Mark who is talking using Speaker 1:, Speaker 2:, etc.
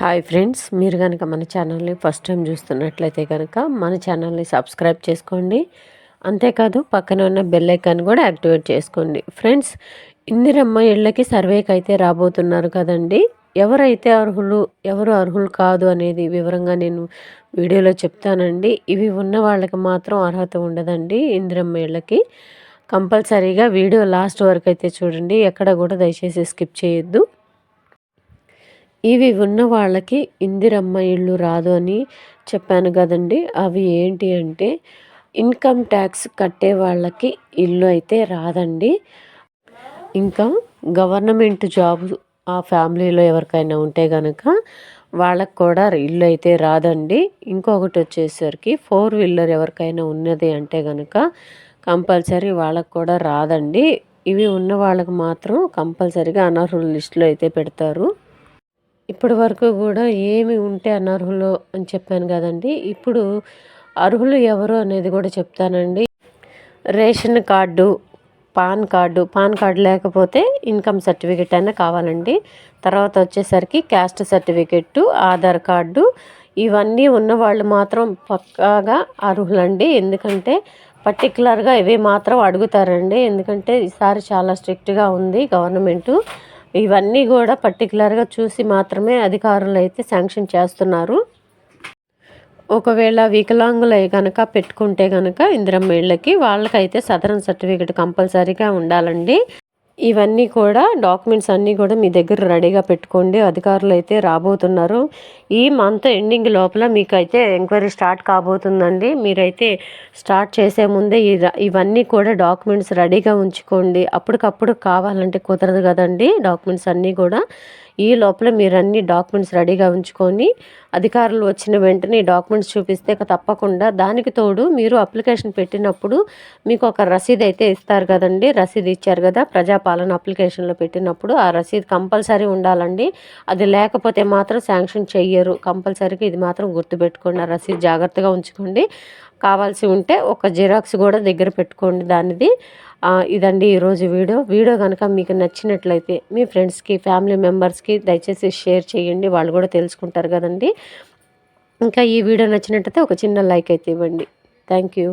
Speaker 1: Hi friends మీరు కనుక మన ఛానల్ని ఫస్ట్ టైం చూస్తున్నట్లయితే కనుక మన ఛానల్ని సబ్స్క్రైబ్ చేసుకోండి. అంతేకాదు పక్కన ఉన్న బెల్ ఐకాన్ కూడా యాక్టివేట్ చేసుకోండి. ఫ్రెండ్స్ ఇందిరమ్మ ఇళ్ళకి సర్వేకి అయితే రాబోతున్నారు కదండి. ఎవరైతే అర్హులు ఎవరు అర్హులు కాదు అనేది వివరంగా నేను వీడియోలో చెప్తానండి. ఇవి ఉన్న వాళ్ళకి మాత్రం అర్హత ఉండదండి ఇందిరమ్మ ఇళ్ళకి. కంపల్సరీగా వీడియో లాస్ట్ వరకు అయితే చూడండి. ఎక్కడ కూడా దయచేసి స్కిప్ చేయొద్దు. ఇవి ఉన్న వాళ్ళకి ఇందిరమ్మ ఇల్లు రాదు అని చెప్పాను కదండి. అవి ఏంటి అంటే ఇన్కమ్ ట్యాక్స్ కట్టే వాళ్ళకి ఇల్లు అయితే రాదండి. ఇంకా గవర్నమెంట్ జాబ్ ఆ ఫ్యామిలీలో ఎవరికైనా ఉంటే కనుక వాళ్ళకు కూడా ఇల్లు అయితే రాదండి. ఇంకొకటి వచ్చేసరికి ఫోర్ వీలర్ ఎవరికైనా ఉన్నది అంటే కనుక కంపల్సరీ వాళ్ళకు కూడా రాదండి. ఇవి ఉన్న వాళ్ళకు మాత్రం కంపల్సరీగా అనర్హుల లిస్టులో అయితే పెడతారు. ఇప్పటి వరకు కూడా ఏమి ఉంటే అనర్హులు అని చెప్పాను కదండి. ఇప్పుడు అర్హులు ఎవరు అనేది కూడా చెప్తానండి. Ration card PAN card PAN card లేకపోతే ఇన్కమ్ సర్టిఫికెట్ అయినా కావాలండి. తర్వాత వచ్చేసరికి క్యాస్ట్ సర్టిఫికెట్టు ఆధార్ కార్డు ఇవన్నీ ఉన్న వాళ్ళు మాత్రం పక్కాగా అర్హులండి. ఎందుకంటే పర్టికులర్గా ఇవి మాత్రం అడుగుతారండి. ఎందుకంటే ఈసారి చాలా స్ట్రిక్ట్గా ఉంది గవర్నమెంటు. ఇవన్నీ కూడా పర్టికులర్గా చూసి మాత్రమే అధికారులు అయితే శాంక్షన్ చేస్తున్నారు. ఒకవేళ వికలాంగులై కనుక పెట్టుకుంటే కనుక ఇందిరమ్మ ఇళ్ళకి వాళ్ళకైతే సదరన్ సర్టిఫికేట్ కంపల్సరీగా ఉండాలండి. ఇవన్నీ కూడా డాక్యుమెంట్స్ అన్నీ కూడా మీ దగ్గర రెడీగా పెట్టుకోండి. అధికారులు అయితే రాబోతున్నారు. ఈ మంత్ ఎండింగ్ లోపల మీకు అయితే ఎంక్వైరీ స్టార్ట్ కాబోతుందండి. మీరైతే స్టార్ట్ చేసే ముందే ఇవన్నీ కూడా డాక్యుమెంట్స్ రెడీగా ఉంచుకోండి. అప్పటికప్పుడు కావాలంటే కుదరదు కదండి డాక్యుమెంట్స్ అన్నీ కూడా. ఈ లోపల మీరు అన్ని డాక్యుమెంట్స్ రెడీగా ఉంచుకొని అధికారులు వచ్చిన వెంటనే డాక్యుమెంట్స్ చూపిస్తే తప్పకుండా దానికి తోడు మీరు అప్లికేషన్ పెట్టినప్పుడు మీకు ఒక రసీదు అయితే ఇస్తారు కదండి. రసీదు ఇచ్చారు కదా ప్రజాపాలన అప్లికేషన్లో పెట్టినప్పుడు ఆ రసీదు కంపల్సరీ ఉండాలండి. అది లేకపోతే మాత్రం శాంక్షన్ చెయ్యరు. కంపల్సరీగా ఇది మాత్రం గుర్తుపెట్టుకోండి. ఆ రసీదు జాగ్రత్తగా ఉంచుకోండి. కావాల్సి ఉంటే ఒక జిరాక్స్ కూడా దగ్గర పెట్టుకోండి దానిది. ఇదండి ఈరోజు వీడియో. వీడియో కనుక మీకు నచ్చినట్లయితే మీ ఫ్రెండ్స్కి ఫ్యామిలీ మెంబర్స్కి దయచేసి షేర్ చేయండి. వాళ్ళు కూడా తెలుసుకుంటారు కదండి. ఇంకా ఈ వీడియో నచ్చినట్టయితే ఒక చిన్న లైక్ అయితే ఇవ్వండి. Thank you.